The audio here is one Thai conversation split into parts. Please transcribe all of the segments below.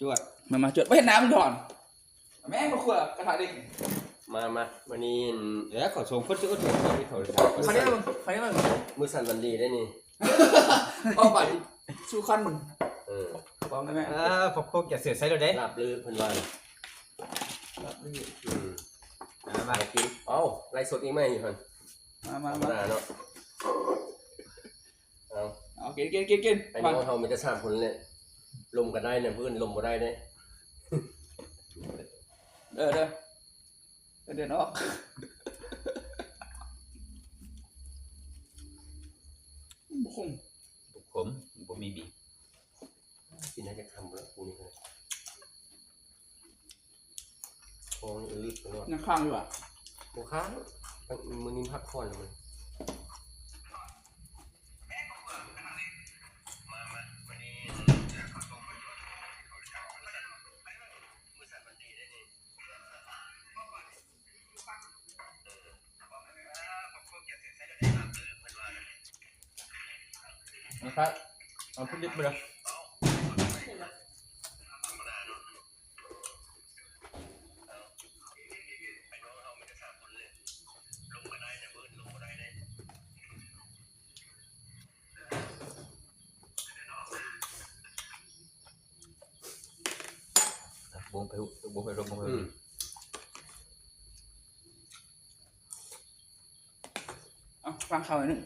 จวดมามาจวดไม่เห็นน้ำมันก่อน แม่งมาขวดกระถางดิมามาวันนี้เดี๋ยวขอชมคนชื่อถูกที่โทรศัพท์คราวนี้มึงคราวนี้มึงมือสั่นวันดีได้นี่เอาไปสู้ขั้นมึงเออบอกได้ไหมอ่าพวกพวกอย่าเสือกใส่เราเด้ลาบลือเพิ่นว่ารับนี่อืมมามามากินเอ้าไล่สดอีกไหมอยู่หั่นมามาธรรมมาดาเนาะเอาเอากินกินกินกินไอ้มาน้องเฮามีแต่สามคนเลย ลมก็ได้เนี่ยเพื่อนลมบ่ได้เด้เด้อเด้อเดินเดินออกบุ้งบุกผมผมมีบีกินได้จะคำแล้วกูนี่เลยโอ้ยเออรีบไปเนาะนั่งข้างดีกว่าโอ้ค้างมือนี้พักผ่อนแล้วมัน นะครับเอาพูดดิบไปเลยบงไปบงไปลงบงไปอืมเอาฟังข่าวหน่อยหนึง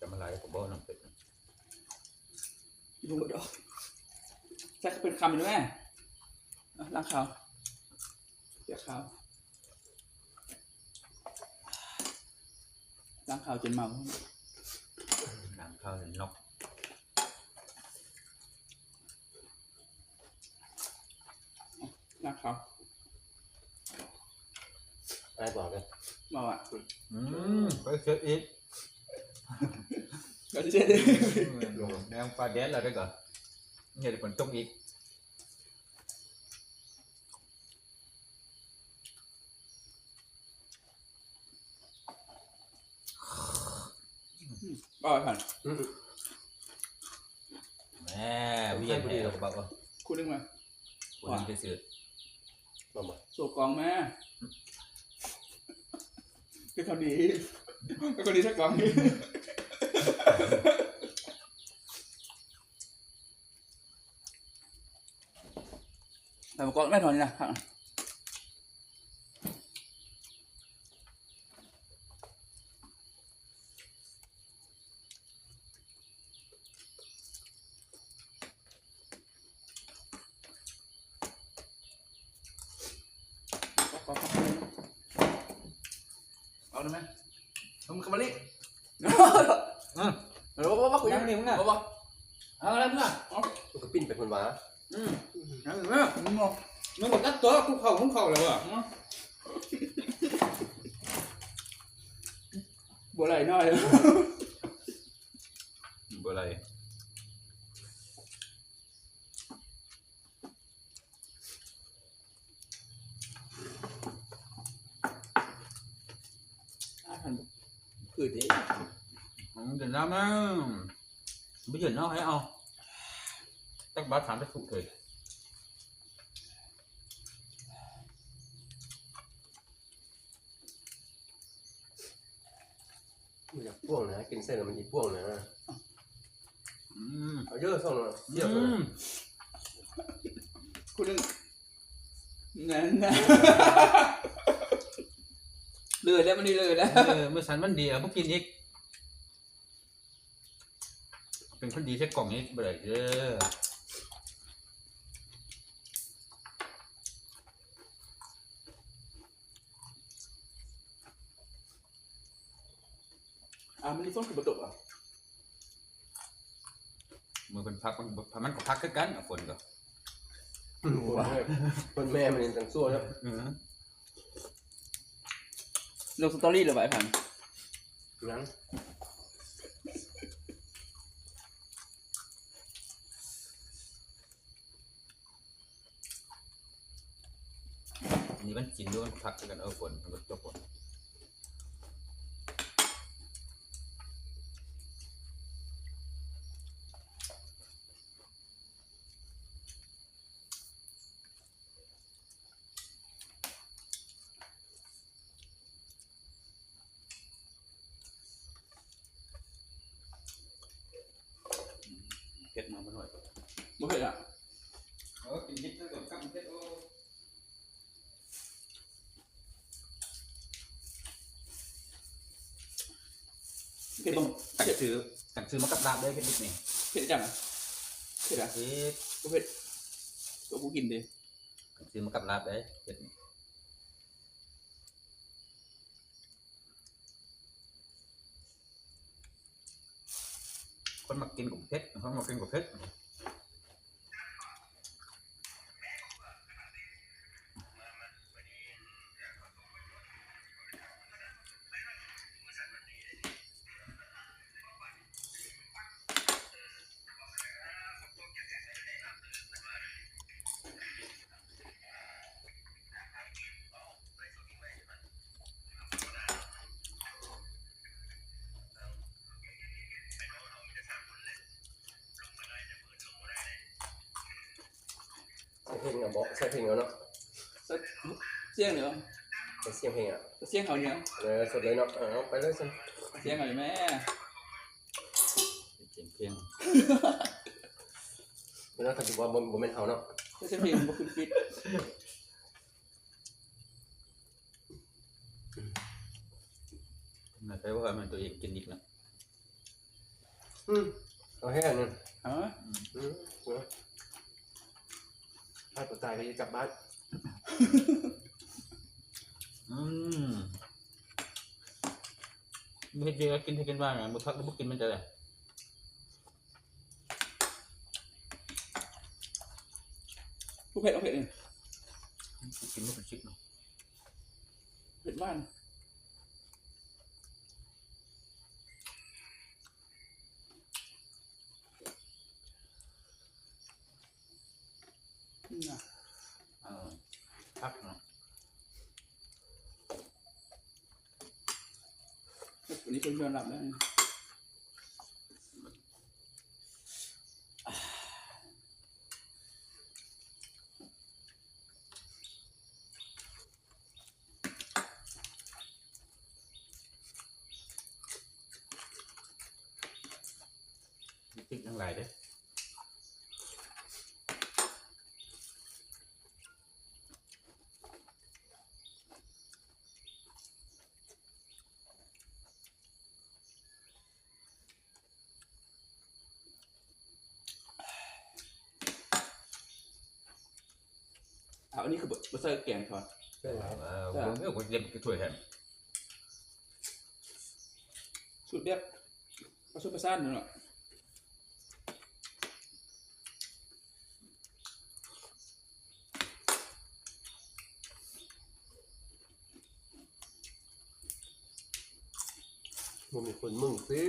จะมาไล่ผมบอกน้องเป็ด ดูดอกใช่เป็นคำอยู่ไหมเอาล้างข่าวเสียข่าวล้างข่าวจนเมาน้ำข้าวนกล้างข่าวได้บอกเลยเมาอะอืมไปเสืออีก ดิแนวปลาแดดแล้วได้ก่อนเนี่ยเดี๋ยวฝนตกอีกก็ผ่านอืมแม่เวียนดีเราบอกว่าคุณนึงมคุณไปสืบมามาสูบกองแม่เป็นคนดีเป็นคนดีสักกอง นี้แต่ผมก็ไม่ถอนนี่นะเอาได้ไหมเอามึงกลับมาลิอืมเออว่าว่าคุยยังนี่มึงน่ะว่าว่าเอาอะไรมึงอะกูก็ปิ้นไปคนว่าอืมยังนี่มึงอะมึงมองมึงบอกตัดตัวคุกเข่าคุกเข่าแล้วอะบัวไหลน้อยบ่อะไรคือดิมึงเดินน้ำนะไม่เดินน้ำให้เอาตั้งบ้านถามได้ถูก เลยมันจะพ่วงนะกินเส้นแล้วมันจะพ่วงนะอืมเอาเยอะส่งเลยเยี่ยมอืเลยมคุณนึงนั่นนะเลยแล้วมันนี่เลยแล้วเออเมื่อสันมันดีอะพวกกินอีก เป็นคนดีใช้กล่องนี้บ่ได้เด้ออ่ามันนี่ส้มคือประตูอะมือเป็นพักมันมันก็พักคือกันอะฝนก็คนแม่มันยังตั้งซั่วแล้วเออลงสตอรี่เลยไอ้พันงั้ นี้มันกินด้วยมันพักกันเอาฝนมันก็จบฝนเผ็ดมาหน่อยไม่เผ็อะ ผ็ดบ่ตักซื้อตักซื้อมากับลาบได้เผ็ดนิดนี่เผ็ดจังอะเผ็ดอะเผ็ดบ่เผ็ดก็กูกินดิตักซื้อมากับลาบได้เผ็ดนี่คนมากินกับเผ็ดคนมากินกับเผ็ด ใช่เพลงอะบอกใช่เพลงแล้วเนาะเสียงเหรอใช่เสียงเพลงอะเสียงเขาเนี่ยเอ ถือว่าบนบนเป็นเฮาเนาะก็จะเพลงบ่ขึ้นฟิตนะใช่ว่ามันตัวเองกินอีกนะอืมเอาให้อันนึงอ๋ออืมเนาะถ้าตัวตายก็จะกลับบ้าน อืมไม่เห็นเดียวกินให้กินบ้างนะบุทักบุกินมันจะอะไรผู้เผ็ดเอาเผ็ดเองกินไม่เป็นชิกเนาะเผ็ดบ้านนี่นะ เออพักเนาะ วันนี้คนยอมรั บแล้วมีติ๊กทั้งหลายเด้ออะอันนี้คือบะเซอร์แกงทอดใช่แล้วเออผมไม่ผมเล็บก็ช่วยแทนสูตรเรียบผสมผสานนั่นแหละมันมีคนมึงสิ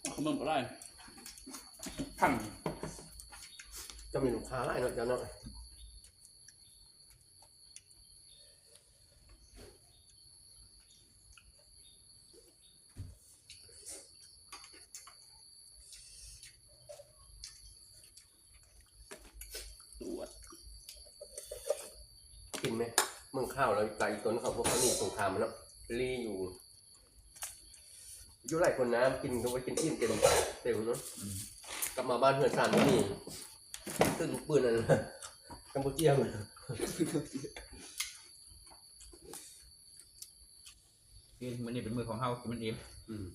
เอาขนมก็ได้ทั้งจะมีลูกค้าไล่เนาะเจ้าเนาะ ตัว กินไหมเมือง ข้าวแล้วไก่ต้นเขาพวกเขานี่สงครามเนาะรีอยู่อยู่หลายคนนะกินก็ไปกินอิ่มเต็มเต็มเนาะอืมกลับมาบ้านเพื่อนสามก็มีตึ้งปืนนั่นนะกัมพูเชียมันกินมันนี่เป็นมือของเฮากินมันเองอืม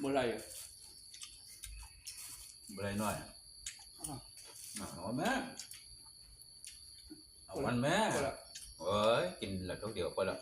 เมื่อไหรอะ อะไรหน่อยอ้าวเอาแม่เอาวันแม่เอาละเอ้ยกินแล้วทุกเดียวก็ละ